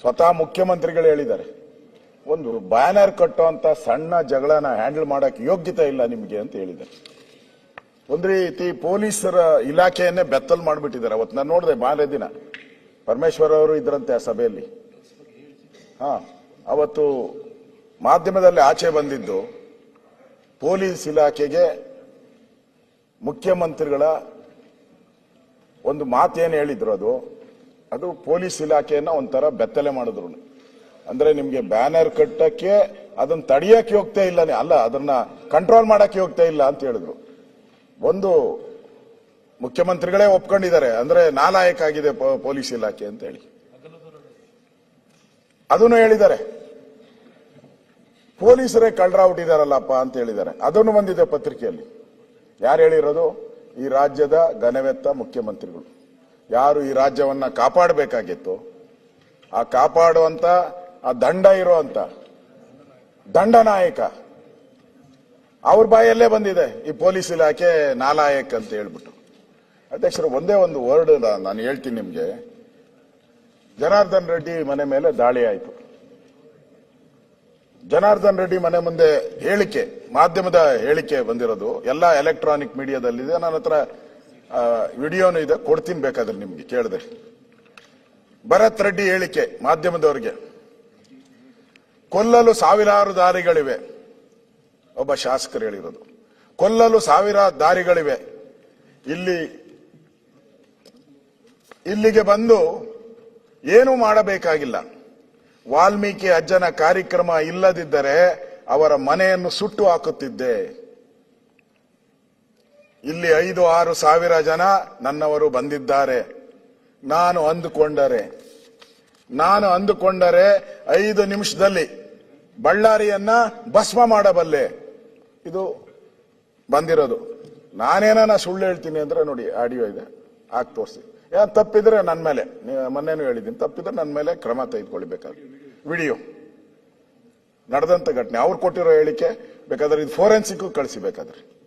ಸ್ವತಃ ಮುಖ್ಯಮಂತ್ರಿಗಳು ಹೇಳಿದ್ದಾರೆ. ಒಂದು ಬ್ಯಾನರ್ ಕಟ್ಟುವಂತ ಸಣ್ಣ ಜಗಳನ ಹ್ಯಾಂಡಲ್ ಮಾಡೋಕ್ಕೆ ಯೋಗ್ಯತೆ ಇಲ್ಲ ನಿಮಗೆ ಅಂತ ಹೇಳಿದ್ದಾರೆ. ಒಂದು ರೀತಿ ಪೊಲೀಸರ ಇಲಾಖೆಯನ್ನೇ ಬೆತ್ತಲ್ ಮಾಡಿಬಿಟ್ಟಿದ್ದಾರೆ. ಅವತ್ತು ನಾನು ನೋಡಿದೆ ಬಾಲ್ಯ ದಿನ ಪರಮೇಶ್ವರ್ ಅವರು ಇದ್ರಂತೆ ಆ ಸಭೆಯಲ್ಲಿ. ಹಾ, ಅವತ್ತು ಮಾಧ್ಯಮದಲ್ಲಿ ಆಚೆ ಬಂದಿದ್ದು ಪೊಲೀಸ್ ಇಲಾಖೆಗೆ ಮುಖ್ಯಮಂತ್ರಿಗಳ ಒಂದು ಮಾತೇನು ಹೇಳಿದ್ರು ಅದು? ಅದು ಪೊಲೀಸ್ ಇಲಾಖೆಯನ್ನ ಒಂಥರ ಬೆತ್ತಲೆ ಮಾಡಿದ್ರು ಅಂದ್ರೆ ನಿಮ್ಗೆ ಬ್ಯಾನರ್ ಕಟ್ಟಕ್ಕೆ ಅದನ್ನ ತಡಿಯಕ್ಕೆ ಹೋಗ್ತಾ ಇಲ್ಲ ಅಲ್ಲ, ಅದನ್ನ ಕಂಟ್ರೋಲ್ ಮಾಡಕ್ಕೆ ಹೋಗ್ತಾ ಇಲ್ಲ ಅಂತ ಹೇಳಿದ್ರು. ಒಂದು ಮುಖ್ಯಮಂತ್ರಿಗಳೇ ಒಪ್ಕೊಂಡಿದ್ದಾರೆ. ಅಂದ್ರೆ ನಾಲಾಯಕ ಆಗಿದೆ ಪೊಲೀಸ್ ಇಲಾಖೆ ಅಂತ ಹೇಳಿ. ಅದನ್ನು ಹೇಳಿದ್ದಾರೆ. ಪೊಲೀಸರೇ ಕಳ್ರ ಹುಟ್ಟಿದಾರಲ್ಲಪ್ಪ ಅಂತ ಹೇಳಿದ್ದಾರೆ. ಅದನ್ನು ಬಂದಿದೆ ಪತ್ರಿಕೆಯಲ್ಲಿ. ಯಾರು ಹೇಳಿರೋದು? ಈ ರಾಜ್ಯದ ಘನವೆತ್ತ ಮುಖ್ಯಮಂತ್ರಿಗಳು. ಯಾರು ಈ ರಾಜ್ಯವನ್ನ ಕಾಪಾಡಬೇಕಾಗಿತ್ತು, ಆ ಕಾಪಾಡುವಂತ, ಆ ದಂಡ ಇರುವಂತ ದಂಡನಾಯಕ ಅವ್ರ ಬಾಯಲ್ಲೇ ಬಂದಿದೆ, ಈ ಪೊಲೀಸ್ ಇಲಾಖೆ ನಾಲಾಯಕ್ ಅಂತ ಹೇಳ್ಬಿಟ್ಟು. ಅಧ್ಯಕ್ಷರು ಒಂದೇ ಒಂದು ವರ್ಡ್ ನಾನು ಹೇಳ್ತೀನಿ ನಿಮ್ಗೆ. ಜನಾರ್ದನ್ ರೆಡ್ಡಿ ಮನೆ ಮೇಲೆ ದಾಳಿ ಆಯಿತು. ಜನಾರ್ದನ್ ರೆಡ್ಡಿ ಮನೆ ಮುಂದೆ ಹೇಳಿಕೆ, ಮಾಧ್ಯಮದ ಹೇಳಿಕೆ ಬಂದಿರೋದು, ಎಲ್ಲ ಎಲೆಕ್ಟ್ರಾನಿಕ್ ಮೀಡಿಯಾದಲ್ಲಿದೆ ನನ್ನ ಹತ್ರ ವಿಡಿಯೋನು ಇದೆ, ಕೊಡ್ತೀನಿ ಬೇಕಾದ್ರೆ ನಿಮ್ಗೆ, ಕೇಳಿದೆ. ಭರತ್ ರೆಡ್ಡಿ ಹೇಳಿಕೆ ಮಾಧ್ಯಮದವರಿಗೆ, ಕೊಲ್ಲಲು ಸಾವಿರಾರು ದಾರಿಗಳಿವೆ. ಒಬ್ಬ ಶಾಸಕರು ಹೇಳಿರೋದು. ಕೊಲ್ಲಲು ಸಾವಿರ ದಾರಿಗಳಿವೆ. ಇಲ್ಲಿ, ಇಲ್ಲಿಗೆ ಬಂದು ಏನೂ ಮಾಡಬೇಕಾಗಿಲ್ಲ. ವಾಲ್ಮೀಕಿ ಅಜ್ಜನ ಕಾರ್ಯಕ್ರಮ ಇಲ್ಲದಿದ್ದರೆ ಅವರ ಮನೆಯನ್ನು ಸುಟ್ಟು ಹಾಕುತ್ತಿದ್ದೆ. ಇಲ್ಲಿ ಐದು ಆರು ಸಾವಿರ ಜನ ನನ್ನವರು ಬಂದಿದ್ದಾರೆ. ನಾನು ಅಂದುಕೊಂಡರೆ ನಾನು ಅಂದುಕೊಂಡರೆ ಐದು ನಿಮಿಷದಲ್ಲಿ ಬಳ್ಳಾರಿಯನ್ನ ಭಸ್ಮ ಮಾಡಬಲ್ಲೆ. ಇದು ಬಂದಿರೋದು. ನಾನೇನ ಸುಳ್ಳು ಹೇಳ್ತೀನಿ ಅಂದ್ರೆ ನೋಡಿ, ಆಡಿಯೋ ಇದೆ. ಹಾಕಿ ತೋರಿಸಿ. ಏನ್ ತಪ್ಪಿದ್ರೆ ನನ್ನ ಮೇಲೆ ಮೊನ್ನೆನೂ ಹೇಳಿದ್ದೀನಿ, ತಪ್ಪಿದ್ರೆ ನನ್ನ ಮೇಲೆ ಕ್ರಮ ತೆಗೆದುಕೊಳ್ಬೇಕಾದ್ರೆ ವಿಡಿಯೋ. ನಡೆದಂತ ಘಟನೆ. ಅವ್ರು ಕೊಟ್ಟಿರೋ ಹೇಳಿಕೆ, ಬೇಕಾದ್ರೆ ಇದು ಫೋರೆನ್ಸಿಕ್ ಕಳಿಸಿ ಬೇಕಾದ್ರೆ